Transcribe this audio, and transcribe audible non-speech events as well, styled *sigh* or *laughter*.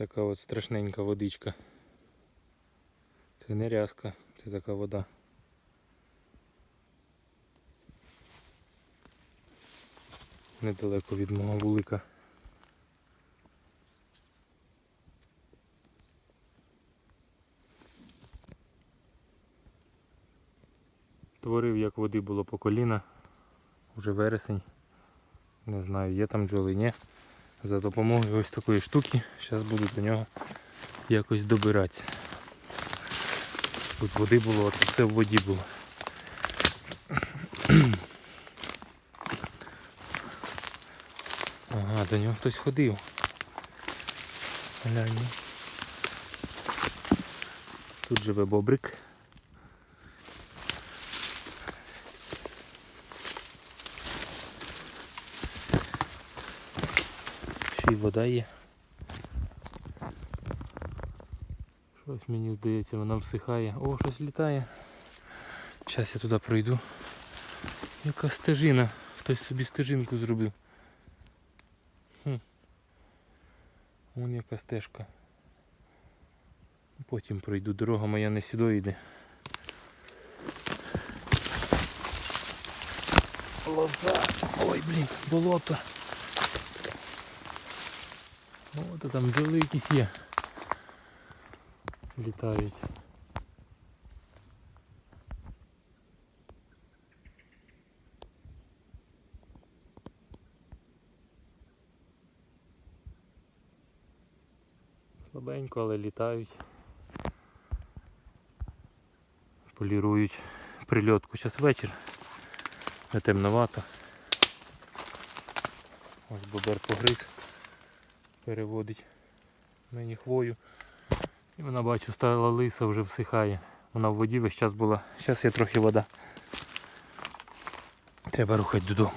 Така от страшненька водичка. Це не рязка, це така вода. Недалеко від мого вулика. Творив, як води було по коліна. Уже вересень. Не знаю, є там бджоли, ні. За допомогою ось такої штуки. Зараз буду до нього якось добиратися. Тут води було, а тут все в воді було. *clears throat* Ага, до нього хтось ходив. Глянь. Тут живе бобрик. Й вода є. Щось мені здається, вона всихає. О, щось літає. Зараз я туди пройду. Яка стежина. Хтось собі стежинку зробив. Хм. Вон яка стежка. Потім пройду. Дорога моя не сюди йде. Лоза. Ой, блін, болото. О, там бджоли якісь є. Літають. Слабенько, але літають. Полірують прильотку. Зараз вечір. Не темновато. Ось бобер погриз. Переводить мені хвою. І вона бачу стала лиса, вже всихає. Вона в воді весь час була. Зараз є трохи вода. Треба рухати додому.